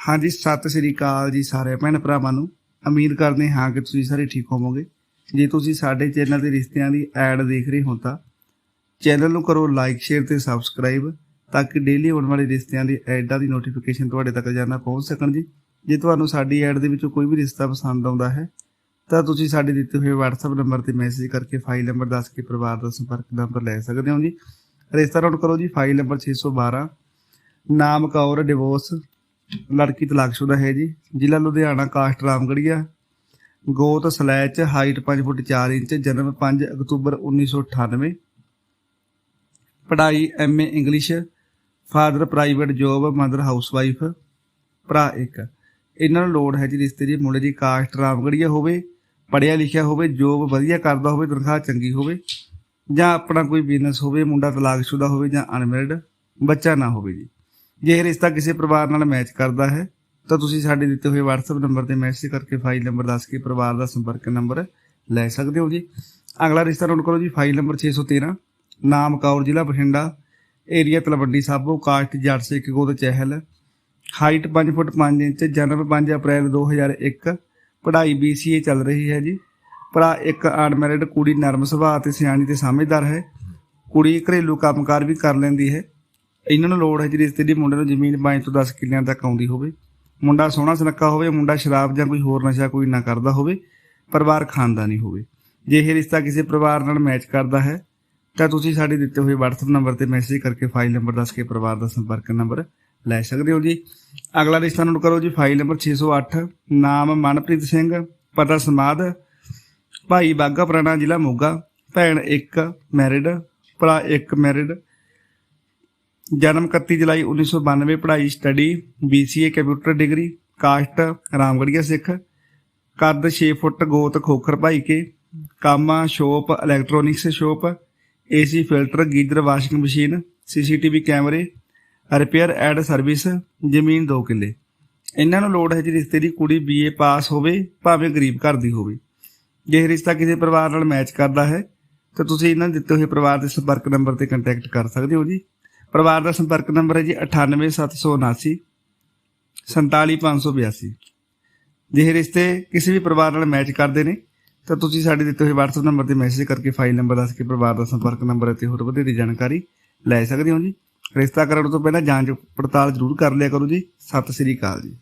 ਹਾਂਜੀ, ਸਤਿ ਸ੍ਰੀ ਅਕਾਲ ਜੀ ਸਾਰੇ ਭੈਣ ਭਰਾਵਾਂ ਨੂੰ। ਉਮੀਦ ਕਰਦੇ ਹਾਂ ਕਿ ਤੁਸੀਂ ਸਾਰੇ ਠੀਕ ਹੋਵੋਗੇ। ਜੇ ਤੁਸੀਂ ਸਾਡੇ ਚੈਨਲ ਦੇ ਰਿਸ਼ਤਿਆਂ ਦੀ ਐਡ ਦੇਖ ਰਹੇ ਹੋ ਤਾਂ ਚੈਨਲ ਨੂੰ ਕਰੋ ਲਾਈਕ, ਸ਼ੇਅਰ ਤੇ ਸਬਸਕ੍ਰਾਈਬ ਤਾਂ ਕਿ ਡੇਲੀ ਆਉਣ ਵਾਲੇ ਰਿਸ਼ਤਿਆਂ ਦੀ ਐਡਾਂ ਦੀ ਨੋਟੀਫਿਕੇਸ਼ਨ ਤੁਹਾਡੇ ਤੱਕ ਜਾਣਾ ਪਹੁੰਚ ਸਕਣ ਜੀ। ਜੇ ਤੁਹਾਨੂੰ ਸਾਡੀ ਐਡ ਦੇ ਵਿੱਚੋਂ ਕੋਈ ਵੀ ਰਿਸ਼ਤਾ ਪਸੰਦ ਆਉਂਦਾ ਹੈ ਤਾਂ ਤੁਸੀਂ ਸਾਡੇ ਦਿੱਤੇ ਹੋਏ WhatsApp ਨੰਬਰ ਤੇ ਮੈਸੇਜ ਕਰਕੇ ਫਾਈਲ ਨੰਬਰ ਦੱਸ ਕੇ ਪਰਿਵਾਰ ਦਾ ਸੰਪਰਕ ਨੰਬਰ ਲੈ ਸਕਦੇ ਹੋ ਜੀ। ਰਿਸ਼ਤਾ ਨੋਟ ਕਰੋ ਜੀ ਫਾਈਲ ਨੰਬਰ 612 ਨਾਮ ਕੌਰ ਡਿਵੋਰਸ ਲੜਕੀ ਤਲਾਕਸ਼ੁਦਾ ਹੈ ਜੀ। ਜ਼ਿਲ੍ਹਾ ਲੁਧਿਆਣਾ, ਕਾਸਟ ਰਾਮਗੜੀਆ। ਗੋਤ ਸਲੈਚ, ਹਾਈਟ 5 ਫੁੱਟ 4 ਇੰਚ, ਜਨਮ 5 ਅਕਤੂਬਰ 1998 ਪੜ੍ਹਾਈ MA English, father private job, mother housewife, ਭਰਾ ਇੱਕ। ਇਹਨਾਂ ਨੂੰ ਲੋੜ ਹੈ ਜੀ ਰਿਸ਼ਤੇ ਦੀ। ਮੁੰਡੇ ਦੀ ਕਾਸਟ ਰਾਮਗੜੀਆ ਹੋਵੇ, ਪੜ੍ਹਿਆ ਲਿਖਿਆ ਹੋਵੇ ਜੋਬ ਵਧੀਆ ਕਰਦਾ ਹੋਵੇ, ਤਨਖਾਹ ਚੰਗੀ ਹੋਵੇ, ਜਾਂ ਆਪਣਾ ਕੋਈ ਬਿਜ਼ਨਸ ਹੋਵੇ, ਮੁੰਡਾ ਤਲਾਕਸ਼ੁਦਾ ਹੋਵੇ ਜਾਂ ਅਨਮੈਰਿਡ ਬੱਚਾ ਨਾ ਹੋਵੇ ਜੀ। ਜੇ ਇਹ ਰਿਸ਼ਤਾ ਕਿਸੇ ਪਰਿਵਾਰ ਨਾਲ ਮੈਚ ਕਰਦਾ ਹੈ, ਤਾਂ ਤੁਸੀਂ ਸਾਡੇ ਦਿੱਤੇ ਹੋਏ WhatsApp ਨੰਬਰ ਤੇ ਮੈਸੇਜ ਕਰਕੇ ਫਾਈਲ ਨੰਬਰ ਦੱਸ ਕੇ ਪਰਿਵਾਰ ਦਾ ਸੰਪਰਕ ਨੰਬਰ ਲੈ ਸਕਦੇ ਹੋ ਜੀ। ਅਗਲਾ ਰਿਸ਼ਤਾ ਨੋਟ ਕਰੋ ਜੀ ਫਾਈਲ ਨੰਬਰ 613 ਨਾਮ ਕੌਰ ਜ਼ਿਲ੍ਹਾ ਬਠਿੰਡਾ ਏਰੀਆ ਤਲਵੰਡੀ ਸਾਬੋ ਕਾਸਟ ਜੱਟ ਸਿੱਖ ਗੋਦ ਚਹਿਲ ਹਾਈਟ 5 ਫੁੱਟ 5 ਇੰਚ, ਜਨਮ 5 ਅਪ੍ਰੈਲ 2001 ਪੜ੍ਹਾਈ BCA ਚੱਲ ਰਹੀ ਹੈ ਜੀ। ਭਰਾ ਇੱਕ ਅਨਮੈਰਿਡ ਕੁੜੀ ਨਰਮ ਸੁਭਾਅ ਤੇ ਸਿਆਣੀ ਤੇ ਸਮਝਦਾਰ ਹੈ। ਕੁੜੀ ਘਰੇਲੂ ਕੰਮਕਾਰ ਵੀ ਕਰ ਲੈਂਦੀ ਹੈ। ਇਹਨਾਂ ਨੂੰ ਲੋੜ ਹੈ ਜੀ ਰਿਸ਼ਤੇ ਦੀ ਮੁੰਡੇ ਨੂੰ ਜ਼ਮੀਨ 5 ਤੋਂ 10 ਕਿੱਲਿਆਂ ਤੱਕ ਆਉਂਦੀ ਹੋਵੇ। ਮੁੰਡਾ ਸੋਹਣਾ ਸੁਨੱਖਾ ਹੋਵੇ, ਮੁੰਡਾ ਸ਼ਰਾਬ ਜਾਂ ਕੋਈ ਹੋਰ ਨਸ਼ਾ ਕੋਈ ਨਾ ਕਰਦਾ ਹੋਵੇ, ਪਰਿਵਾਰ ਖਾਨਦਾਨੀ ਹੋਵੇ। ਜੇ ਇਹ ਰਿਸ਼ਤਾ ਕਿਸੇ ਪਰਿਵਾਰ ਨਾਲ ਮੈਚ ਕਰਦਾ ਹੈ, ਤਾਂ ਤੁਸੀਂ ਸਾਡੇ ਦਿੱਤੇ ਹੋਏ WhatsApp ਨੰਬਰ ਤੇ ਮੈਸੇਜ ਕਰਕੇ ਫਾਈਲ ਨੰਬਰ ਦੱਸ ਕੇ ਪਰਿਵਾਰ ਦਾ ਸੰਪਰਕ ਨੰਬਰ ਲੈ ਸਕਦੇ ਹੋ ਜੀ। ਅਗਲਾ ਰਿਸ਼ਤਾ ਨੋਟ ਕਰੋ ਜੀ ਫਾਈਲ ਨੰਬਰ 608 ਨਾਮ ਮਨਪ੍ਰੀਤ ਸਿੰਘ, ਪਤਾ ਸਮਾਦ, ਭਾਈ ਬਾਗਾ ਪੁਰਾਣਾ ਜ਼ਿਲ੍ਹਾ ਮੋਗਾ, ਭੈਣ ਇੱਕ ਮੈਰਿਡ ਭਰਾ ਇੱਕ ਮੈਰਿਡ ਜਨਮ 31 ਜੁਲਾਈ 1992 ਪੜ੍ਹਾਈ study BCA computer degree caste, Ramgarhia Sikh. ਕੱਦ 6 ਫੁੱਟ ਗੋਤ ਖੋਖਰ ਭਾਈ ਕੇ। ਕਾਮਾ shop electronics shop AC filter geyser washing machine CCTV ਕੈਮਰੇ ਰਿਪੇਅਰ ਐਡ ਸਰਵਿਸ ਜ਼ਮੀਨ 2 ਕਿੱਲੇ। ਇਹਨਾਂ ਨੂੰ ਲੋੜ ਹੈ ਜੀ ਰਿਸ਼ਤੇ ਦੀ ਕੁੜੀ BA ਪਾਸ ਹੋਵੇ, ਭਾਵੇਂ ਗਰੀਬ ਘਰ ਦੀ ਹੋਵੇ। ਜੇ ਰਿਸ਼ਤਾ ਕਿਸੇ ਪਰਿਵਾਰ ਨਾਲ ਮੈਚ ਕਰਦਾ ਹੈ, ਤਾਂ ਤੁਸੀਂ ਇਹਨਾਂ ਦਿੱਤੇ ਹੋਏ ਪਰਿਵਾਰ ਦੇ ਸੰਪਰਕ ਨੰਬਰ ਤੇ ਕੰਟੈਕਟ ਕਰ ਸਕਦੇ ਹੋ ਜੀ। ਪਰਿਵਾਰ ਦਾ ਸੰਪਰਕ ਨੰਬਰ ਹੈ ਜੀ 98779 47582 ਜੇ ਇਹ ਰਿਸ਼ਤੇ ਕਿਸੇ ਵੀ ਪਰਿਵਾਰ ਨਾਲ ਮੈਚ ਕਰਦੇ ਨੇ, ਤਾਂ ਤੁਸੀਂ ਸਾਡੇ ਦਿੱਤੇ ਹੋਏ WhatsApp ਨੰਬਰ ਤੇ ਮੈਸੇਜ ਕਰਕੇ ਫਾਈਲ ਨੰਬਰ ਦੱਸ ਕੇ ਪਰਿਵਾਰ ਦਾ ਸੰਪਰਕ ਨੰਬਰ ਅਤੇ ਹੋਰ ਵਧੇਰੇ ਜਾਣਕਾਰੀ ਲੈ ਸਕਦੇ ਹੋ ਜੀ। ਰਿਸ਼ਤਾ ਕਰਨ ਤੋਂ ਪਹਿਲਾਂ ਜਾਂਚ ਪੜਤਾਲ ਜ਼ਰੂਰ ਕਰ ਲਿਆ ਕਰੋ ਜੀ। ਸਤਿ ਸ੍ਰੀ ਅਕਾਲ ਜੀ।